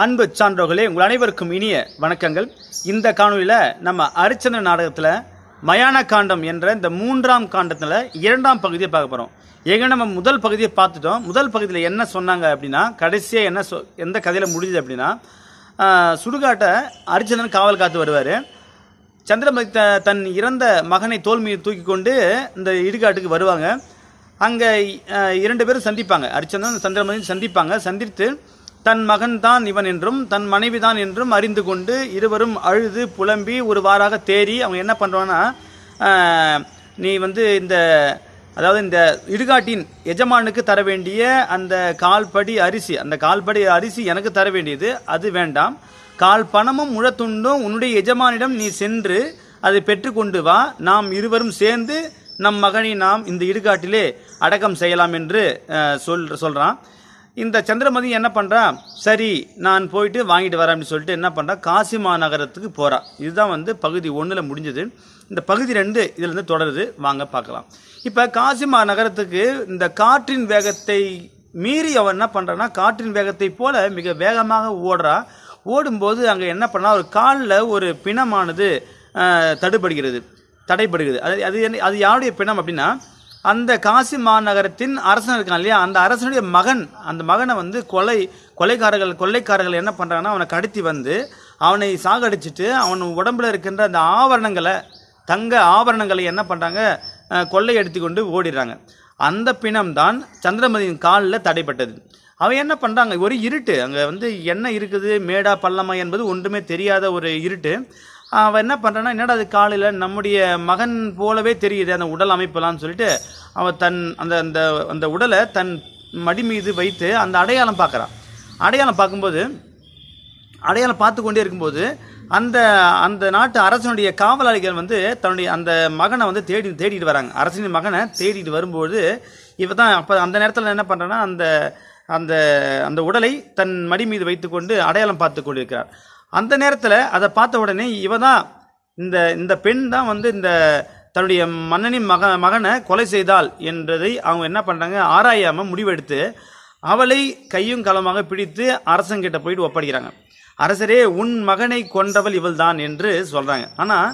அன்பு சான்றோர்களே உங்கள் அனைவருக்கும் இனிய வணக்கங்கள். இந்த காணொலியில் நம்ம அரிச்சன நாடகத்தில் மயான காண்டம் என்ற இந்த மூன்றாம் காண்டத்தில் இரண்டாம் பகுதியை பார்க்க போகிறோம் ஏங்க நம்ம முதல் பகுதியை பார்த்துட்டோம். முதல் பகுதியில் என்ன சொன்னாங்க அப்படின்னா கடைசியாக என்ன சொ எந்த கதையில் முடிஞ்சது அப்படின்னா சுடுகாட்டை அரிச்சந்திரன் காவல் காத்து வருவார். சந்திரமதி த தன் இறந்த மகனை தோல் மீது தூக்கி கொண்டு இந்த இடுகாட்டுக்கு வருவாங்க. அங்கே இரண்டு பேரும் சந்திப்பாங்க. அரிச்சந்திரன் சந்திரமதி சந்திப்பாங்க. சந்தித்து தன் மகன்தான் இவன் என்றும் தன் மனைவிதான் என்றும் அறிந்து கொண்டு இருவரும் அழுது புலம்பி ஒரு வாராக தேறி அவங்க என்ன பண்ணுறான்னா நீ வந்து இந்த அதாவது இந்த இடுகாட்டின் எஜமானுக்கு தர வேண்டிய அந்த கால்படி அரிசி அந்த கால்படி அரிசி எனக்கு தர வேண்டியது அது வேண்டாம். கால் பணமும் முழத்துண்டும் உன்னுடைய எஜமானிடம் நீ சென்று அதை பெற்றுக்கொண்டு வா. நாம் இருவரும் சேர்ந்து நம் மகனை நாம் இந்த இடுகாட்டிலே அடக்கம் செய்யலாம் என்று சொல் சொல்கிறான் இந்த சந்திரமதி என்ன பண்ணுறான் சரி நான் போயிட்டு வாங்கிட்டு வரேன் அப்படின்னு சொல்லிட்டு என்ன பண்ணுறா காசி மாநகரத்துக்கு போகிறா இதுதான் வந்து பகுதி ஒன்றில் முடிஞ்சது. இந்த பகுதி ரெண்டு இதுலேருந்து தொடருது. வாங்க பார்க்கலாம். இப்போ காசி மாநகரத்துக்கு இந்த காற்றின் வேகத்தை மீறி அவன் என்ன பண்ணுறான்னா காற்றின் வேகத்தை போல மிக வேகமாக ஓடுறா. ஓடும்போது அங்கே என்ன பண்ணா ஒரு காலில் ஒரு பிணமானது தடுபடுகிறது தடைபடுகிறது. அது அது என்ன- அது யாருடைய பிணம் அப்படின்னா அந்த காசி மாநகரத்தின் அரசன் இருக்கான் இல்லையா? அந்த அரசனுடைய மகன் அந்த மகனை வந்து கொலை கொலைக்காரர்கள் கொள்ளைக்காரர்கள் என்ன பண்ணுறாங்கன்னா அவனை கடத்தி வந்து அவனை சாகடிச்சிட்டு அவன் உடம்புல இருக்கின்ற அந்த ஆபரணங்களை தங்க ஆபரணங்களை என்ன பண்ணுறாங்க கொள்ளை எடுத்து கொண்டு ஓடிடுறாங்க. அந்த பிணம் தான் சந்திரமதியின் காலில் தடைப்பட்டது. அவன் என்ன பண்ணுறாங்க ஒரு இருட்டு. அங்கே வந்து என்ன இருக்குது? மேடா பள்ளமா என்பது ஒன்றுமே தெரியாத ஒரு இருட்டு. அவன் என்ன பண்ணுறான்னா என்னடா அது காலையில் நம்முடைய மகன் போலவே தெரியுது அந்த உடல் அமைப்பெல்லாம் சொல்லிட்டு அவன் தன் அந்த அந்த அந்த உடலை தன் மடி மீது வைத்து அந்த அடையாளம் பார்க்குறான். அடையாளம் பார்க்கும்போது அடையாளம் பார்த்து கொண்டே இருக்கும்போது அந்த அந்த நாட்டு அரசனுடைய காவலாளிகள் வந்து தன்னுடைய அந்த மகனை வந்து தேடி தேடிட்டு வராங்க. அரசனின் மகனை தேடிட்டு வரும்போது இப்போ தான் அப்போ அந்த நேரத்தில் என்ன பண்ணுறேன்னா அந்த அந்த அந்த உடலை தன் மடி மீது வைத்துக்கொண்டு அடையாளம் பார்த்து கொண்டிருக்கிறார். அந்த நேரத்தில் அதை பார்த்த உடனே இவ தான் இந்த இந்த பெண் தான் வந்து இந்த தன்னுடைய மன்னனின் மக மகனை கொலை செய்தாள் என்றதை அவங்க என்ன பண்ணுறாங்க ஆராயாமல் முடிவெடுத்து அவளை கையும் களமாக பிடித்து அரசங்கிட்ட போயிட்டு ஒப்படைக்கிறாங்க. அரசரே உன் மகனை கொன்றவள் இவள்தான் என்று சொல்கிறாங்க ஆனால்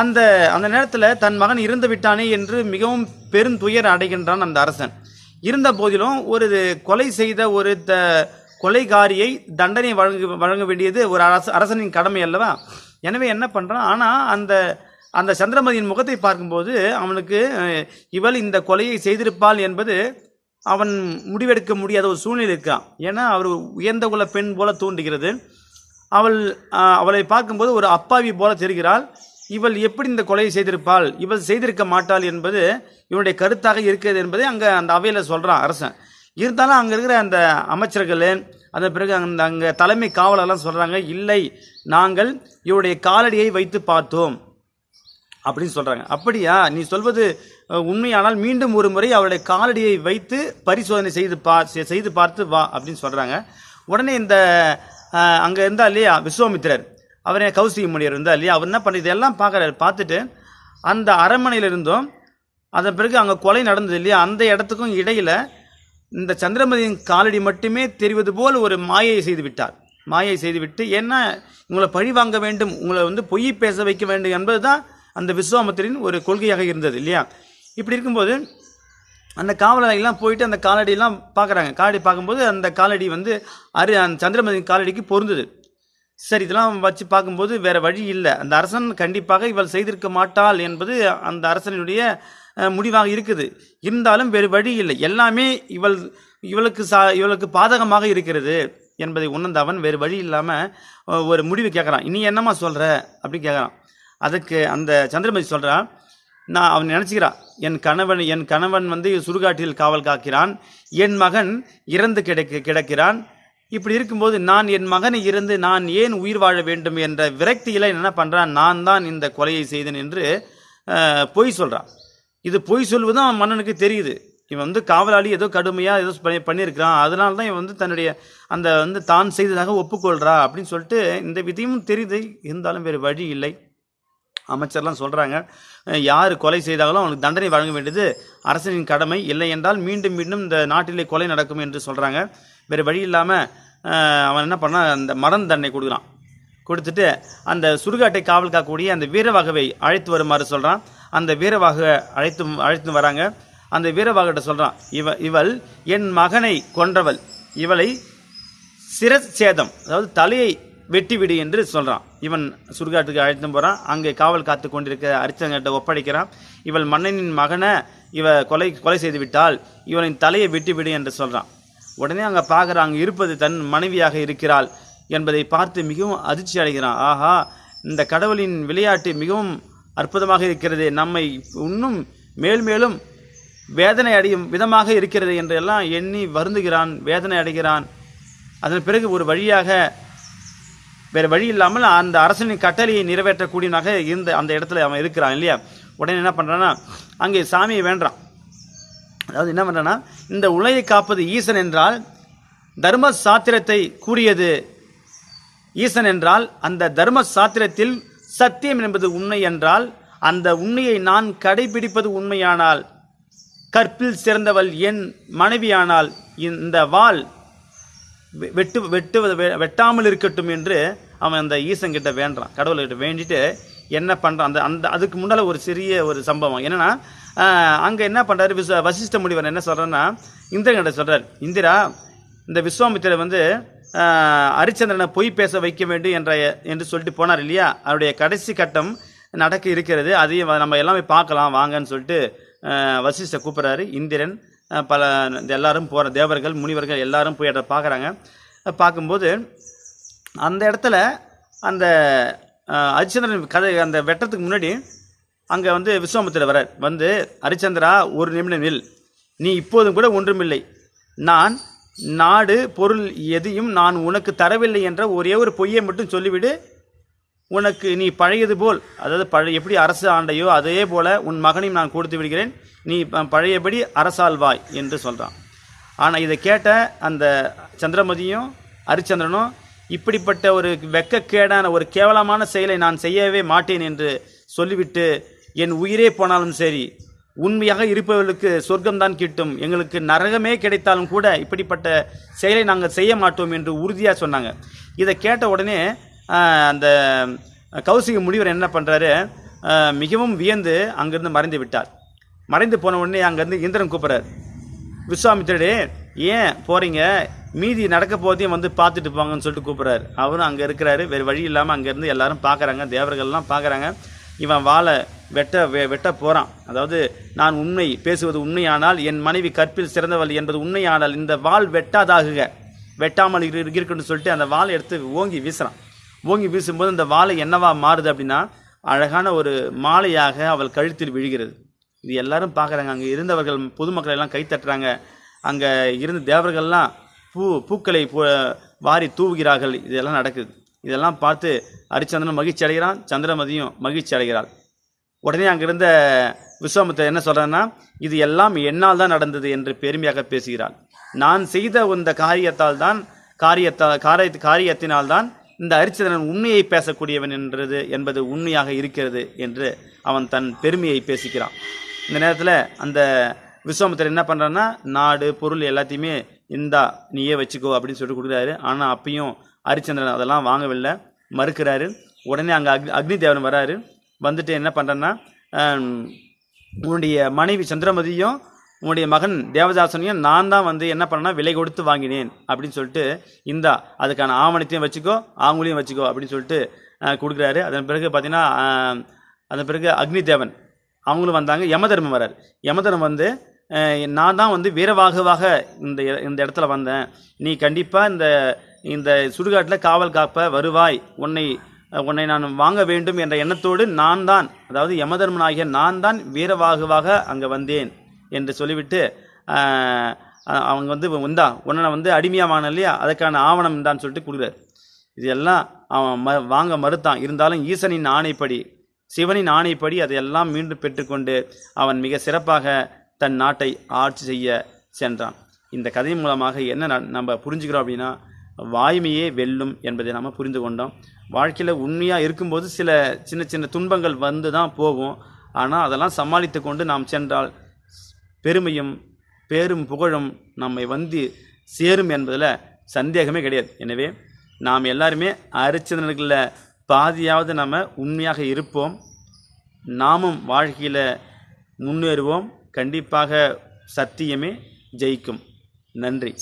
அந்த அந்த நேரத்தில் தன் மகன் இறந்து விட்டானே என்று மிகவும் பெருந்துயர் அடைகின்றான் அந்த அரசன். இருந்த போதிலும் ஒரு கொலை செய்த ஒரு த கொலைகாரியை தண்டனை வழங்க வழங்க வேண்டியது ஒரு அரசு அரசனின் கடமை அல்லவா? எனவே என்ன பண்ணுறான் ஆனால் அந்த அந்த சந்திரமதியின் முகத்தை பார்க்கும்போது அவனுக்கு இவள் இந்த கொலையை செய்திருப்பாள் என்பது அவன் முடிவெடுக்க முடியாத ஒரு சூழ்நிலை இருக்கான். ஏன்னா அவர் உயர்ந்த குல பெண் போல தோன்றுகிறது. அவள் அவளை பார்க்கும்போது ஒரு அப்பாவி போல தெரிகிறாள். இவள் எப்படி இந்த கொலையை செய்திருப்பாள்? இவள் செய்திருக்க மாட்டாள் என்பது இவனுடைய கருத்தாக இருக்கிறது என்பதை அங்கே அந்த அவையில் சொல்கிறான் அரசன். இருந்தாலும் அங்கே இருக்கிற அந்த அமைச்சர்கள் அதன் பிறகு அந்த அங்கே தலைமை காவலர்லாம் சொல்கிறாங்க இல்லை நாங்கள் இவருடைய காலடியை வைத்து பார்த்தோம். அப்படின்னு சொல்கிறாங்க அப்படியா? நீ சொல்வது உண்மையானால் மீண்டும் ஒரு முறை அவருடைய காலடியை வைத்து பரிசோதனை செய்து பா செய்து பார்த்து வா அப்படின்னு சொல்கிறாங்க உடனே இந்த அங்கே இருந்தா இல்லையா விஸ்வாமித்திரர் அவரே கௌசிக முனியர் இருந்தா இல்லையா அவர் என்ன பண்ணி இதெல்லாம் பார்க்குறாரு பார்த்துட்டு அந்த அரண்மனையில் இருந்தும். அதன் பிறகு அங்கே கொலை நடந்தது இல்லையா அந்த இடத்துக்கும் இடையில் இந்த சந்திரமதியின் காலடி மட்டுமே தெரிவது போல் ஒரு மாயை செய்து விட்டார். மாயை செய்துவிட்டு ஏன்னா உங்களை பழி வாங்க வேண்டும் உங்களை வந்து பொய் பேச வைக்க வேண்டும் என்பது தான் அந்த விஸ்வாமத்திரின் ஒரு கொள்கையாக இருந்தது இல்லையா? இப்படி இருக்கும்போது அந்த காவலர்கள்லாம் போயிட்டு அந்த காலடியெல்லாம் பார்க்குறாங்க. காலடி பார்க்கும்போது அந்த காலடி வந்து அரு அந்த சந்திரமதியின் காலடிக்கு பொருந்தது. சரி இதெல்லாம் வச்சு பார்க்கும்போது வேறு வழி இல்லை. அந்த அரசன் கண்டிப்பாக இவள் செய்திருக்க மாட்டாள் என்பது அந்த அரசனுடைய முடிவாக இருக்குது. இருந்தாலும் வேறு வழி இல்லை. எல்லாமே இவள் இவளுக்கு சா இவளுக்கு பாதகமாக இருக்கிறது என்பதை உணர்ந்த அவன் வேறு வழி இல்லாமல் ஒரு முடிவு கேட்குறான். இனி என்னம்மா சொல்கிற அப்படி கேட்குறான். அதுக்கு அந்த சந்திரமதி சொல்கிறான் நான் அவன் நினச்சிக்கிறான் என் கணவன் என் கணவன் வந்து சுடுகாட்டில் காவல் காக்கிறான். என் மகன் இறந்து கிடைக்க கிடக்கிறான். இப்படி இருக்கும்போது நான் என் மகனை இருந்து நான் ஏன் உயிர் வாழ வேண்டும் என்ற விரக்தியில் என்ன பண்ணுறான் நான் தான் இந்த கொலையை செய்தேன் என்று பொய் சொல்கிறான் இது பொய் சொல்வதும் அவன் மன்னனுக்கு தெரியுது. இவன் வந்து காவலாளி ஏதோ கடுமையாக ஏதோ பண்ணி பண்ணியிருக்கிறான். அதனால தான் இவன் வந்து தன்னுடைய அந்த வந்து தான் செய்ததாக ஒப்புக்கொள்கிறா அப்படின்னு சொல்லிட்டு இந்த விதியும் தெரியுது. இருந்தாலும் வேறு வழி இல்லை. அமைச்சர்லாம் சொல்கிறாங்க யார் கொலை செய்தாலும் அவனுக்கு தண்டனை வழங்க வேண்டியது அரசனின் கடமை. இல்லை என்றால் மீண்டும் மீண்டும் இந்த நாட்டிலே கொலை நடக்கும் என்று சொல்கிறாங்க வேறு வழி இல்லாமல் அவன் என்ன பண்ணான் அந்த மரண தண்டனை கொடுக்குறான். கொடுத்துட்டு அந்த சுடுகாட்டை காவல் காக்கக்கூடிய அந்த வீரவாகவை அழைத்து வருமாறு சொல்கிறான் அந்த வீரவாக அழைத்து அழைத்து வராங்க. அந்த வீரவாகிட்ட சொல்கிறான் இவ இவள் என் மகனை கொன்றவள். இவளை சிரச்சேதம் அதாவது தலையை வெட்டிவிடு என்று சொல்கிறான் இவன் சுடுகாட்டுக்கு அழைத்து போகிறான் அங்கே காவல் காத்து கொண்டிருக்க அரிச்சங்கிட்ட ஒப்படைக்கிறான். இவள் மன்னனின் மகனை இவ கொலை கொலை செய்து விட்டால் இவனின் தலையை வெட்டிவிடு என்று சொல்கிறான் உடனே அங்கே பார்க்குற அங்கே இருப்பது தன் மனைவியாக இருக்கிறாள் என்பதை பார்த்து மிகவும் அதிர்ச்சி அடைகிறான். ஆஹா இந்த கடவுளின் விளையாட்டு மிகவும் அற்புதமாக இருக்கிறது. நம்மை இன்னும் மேல் மேலும் வேதனை அடையும் விதமாக இருக்கிறது என்றெல்லாம் எண்ணி வருந்துகிறான் வேதனை அடைகிறான். அதன் பிறகு ஒரு வழியாக வேறு வழி இல்லாமல் அந்த அரசனின் கட்டளையை நிறைவேற்றக்கூடியவனாக இருந்த அந்த இடத்துல அவன் இருக்கிறான் இல்லையா? உடனே என்ன பண்ணுறான்னா அங்கே சாமியை வேண்டான் அதாவது என்ன பண்ணுறான்னா இந்த உலகை காப்பது ஈசன் என்றால் தர்ம சாத்திரத்தை கூறியது. ஈசன் என்றால் அந்த தர்ம சாத்திரத்தில் சத்தியம் என்பது உண்மை என்றால் அந்த உண்மையை நான் கடைபிடிப்பது உண்மையானால் கற்பில் சிறந்தவள் என் மனைவியானால் இந்த வாள் வெ- வெட்டு வெட்டுவது வெட்டாமல் இருக்கட்டும் என்று அவன் அந்த ஈசன் வேண்டான் கடவுள்கிட்ட வேண்டிட்டு என்ன பண்ணுறான் அந்த அந்த அதுக்கு முன்னால் ஒரு சிறிய ஒரு சம்பவம். என்னன்னா அங்கே என்ன பண்ணுறாரு விஸ்வ வசிஷ்ட முடிவர் என்ன சொல்கிறேன்னா இந்திரன்கிட்ட சொல்கிறார் இந்திரா இந்த விஸ்வாமித்திரர் வந்து ஹரிச்சந்திரனை பொய் பேச வைக்க வேண்டும் என்ற என்று சொல்லிட்டு போனார் இல்லையா? அவருடைய கடைசி கட்டம் நடக்க இருக்கிறது. அதையும் நம்ம எல்லாமே பார்க்கலாம். வாங்கன்னு சொல்லிட்டு ஆஹ், கூப்பிட்றாரு. இந்திரன் பல இந்த எல்லாரும் போகிற தேவர்கள் முனிவர்கள் எல்லாரும் போய் அதை பார்க்குறாங்க. பார்க்கும்போது அந்த இடத்துல அந்த ஹரிச்சந்திரன் கதை அந்த வெட்டத்துக்கு முன்னாடி அங்கே வந்து விஸ்வாமித்திரர் வரார் வந்து ஹரிச்சந்திரா ஒரு நிமிடம் நில். நீ இப்போதும் கூட ஒன்றுமில்லை. நான் நாடு பொருள் எதையும் நான் உனக்கு தரவில்லை என்ற ஒரே ஒரு பொய்யை மட்டும் சொல்லிவிடு. உனக்கு நீ பழையது போல் அதாவது பழைய எப்படி அரசு ஆண்டையோ அதே போல உன் மகனையும் நான் கொடுத்து விடுகிறேன். நீ ப- பழையபடி அரசாழ்வாய் என்று சொல்கிறான் ஆனால் இதை கேட்ட அந்த சந்திரமதியும் ஹரிச்சந்திரனும் இப்படிப்பட்ட ஒரு வெக்கக்கேடான ஒரு கேவலமான செயலை நான் செய்யவே மாட்டேன் என்று சொல்லிவிட்டு என் உயிரே போனாலும் சரி உண்மையாக இருப்பவர்களுக்கு சொர்க்கம்தான் கிட்டும். எங்களுக்கு நரகமே கிடைத்தாலும் கூட இப்படிப்பட்ட செயலை நாங்கள் செய்ய மாட்டோம் என்று உறுதியாக சொன்னாங்க. இதை கேட்ட உடனே அந்த கௌசிக முனிவர் என்ன பண்ணுறாரு மிகவும் வியந்து அங்கிருந்து மறைந்து விட்டார். மறைந்து போன உடனே அங்கேருந்து இந்திரன் கூப்பிட்றாரு. விஸ்வாமித்திரடே ஏன் போகிறீங்க மீதி நடக்க போதையும் வந்து பார்த்துட்டு போங்கன்னு சொல்லிட்டு கூப்பிட்றாரு. அவரும் அங்கே இருக்கிறாரு. வேறு வழி இல்லாமல் அங்கேருந்து எல்லாரும் பார்க்குறாங்க. தேவர்கள்லாம் பார்க்குறாங்க. இவன் வாழை வெட்ட வெ வெட்ட போகிறான் அதாவது நான் உண்மை பேசுவது உண்மையானால் என் மனைவி கற்பில் சிறந்தவள் என்பது உண்மையானால் இந்த வால் வெட்டாதாகுக. வெட்டாமல் இரு சொல்லிட்டு அந்த வாளை எடுத்து ஓங்கி வீசுகிறான் ஓங்கி வீசும்போது அந்த வாளை என்னவா மாறுது அப்படின்னா அழகான ஒரு மாலையாக அவள் கழுத்தில் விழுகிறது. இது எல்லாரும் பார்க்குறாங்க. அங்கே இருந்தவர்கள் பொதுமக்கள் எல்லாம் கைத்தட்டுறாங்க அங்கே இருந்த தேவர்கள்லாம் பூ பூக்களை பூ வாரி தூவுகிறார்கள். இதெல்லாம் நடக்குது. இதெல்லாம் பார்த்து ஹரிச்சந்திரன் மகிழ்ச்சி அடைகிறான். சந்திரமதியும் மகிழ்ச்சி அடைகிறாள். உடனே அங்கிருந்த விஸ்வாமித்திரர் என்ன சொல்கிறேன்னா இது எல்லாம் என்னால் தான் நடந்தது என்று பெருமையாக பேசுகிறான் நான் செய்த இந்த காரியத்தால் தான் காரியத்தால் காரிய காரியத்தினால் தான் இந்த ஹரிச்சந்திரன் உண்மையை பேசக்கூடியவன் என்றது என்பது உண்மையாக இருக்கிறது என்று அவன் தன் பெருமையை பேசிக்கிறான் இந்த நேரத்தில் அந்த விஸ்வாமித்தர் என்ன பண்ணுறான்னா நாடு பொருள் எல்லாத்தையுமே இந்தா நீயே வச்சுக்கோ அப்படின்னு சொல்லிட்டு கொடுக்குறாரு. ஆனால் அப்பயும் ஹரிச்சந்திரன் அதெல்லாம் வாங்கவில்லை. மறுக்கிறாரு. உடனே அங்கே அக்னி அக்னி தேவன் வராரு. வந்துட்டு என்ன பண்ணுறேன்னா உன்னுடைய மனைவி சந்திரமதியும் உன்னுடைய மகன் தேவதாசனையும் நான் தான் வந்து என்ன பண்ணேன்னா விலை கொடுத்து வாங்கினேன் அப்படின்னு சொல்லிட்டு இந்தா அதுக்கான ஆவணத்தையும் வச்சுக்கோ ஆங்குலையும் வச்சுக்கோ அப்படின்னு சொல்லிட்டு கொடுக்குறாரு. அதன் பிறகு பார்த்தீங்கன்னா அதன் பிறகு அக்னி தேவன் அவங்களும் வந்தாங்க. யமதர்மம் வரார். யமதர்மம் வந்து நான் தான் வந்து வீரவாகவாக இந்த இந்த இடத்துல வந்தேன். நீ கண்டிப்பாக இந்த இந்த சுடுகாட்டில் காவல் காப்ப வருவாய். உன்னை உன்னை நான் வாங்க வேண்டும் என்ற எண்ணத்தோடு நான் தான் அதாவது யமதர்மனாகிய நான் தான் வீரவாகுவாக அங்கே வந்தேன் என்று சொல்லிவிட்டு அவங்க வந்து வந்தா உன்னை நான் வந்து அடிமையாக வாங்கின இல்லையா? அதுக்கான ஆவணம் தான் சொல்லிட்டு கொடுக்குறாரு இது எல்லாம் அவன் ம வாங்க மறுத்தான். இருந்தாலும் ஈசனின் ஆணைப்படி சிவனின் ஆணைப்படி அதையெல்லாம் மீண்டும் பெற்றுக்கொண்டு அவன் மிக சிறப்பாக தன் நாட்டை ஆட்சி செய்ய சென்றான். இந்த கதை மூலமாக என்ன ந- நம்ம புரிஞ்சுக்கிறோம் அப்படின்னா வாய்மையே வெல்லும் என்பதை நாம் புரிந்து கொண்டோம். வாழ்க்கையில் உண்மையாக இருக்கும்போது சில சின்ன சின்ன துன்பங்கள் வந்து தான் போகும். ஆனால் அதெல்லாம் சமாளித்து கொண்டு நாம் சென்றால் பெருமையும் பேரும் புகழும் நம்மை வந்து சேரும் என்பதில் சந்தேகமே கிடையாது. எனவே நாம் எல்லாருமே அரிச்சந்திரர்களில் பாதியாவது நம்ம உண்மையாக இருப்போம். நாமும் வாழ்க்கையில் முன்னேறுவோம். கண்டிப்பாக சத்தியமே ஜெயிக்கும். நன்றி.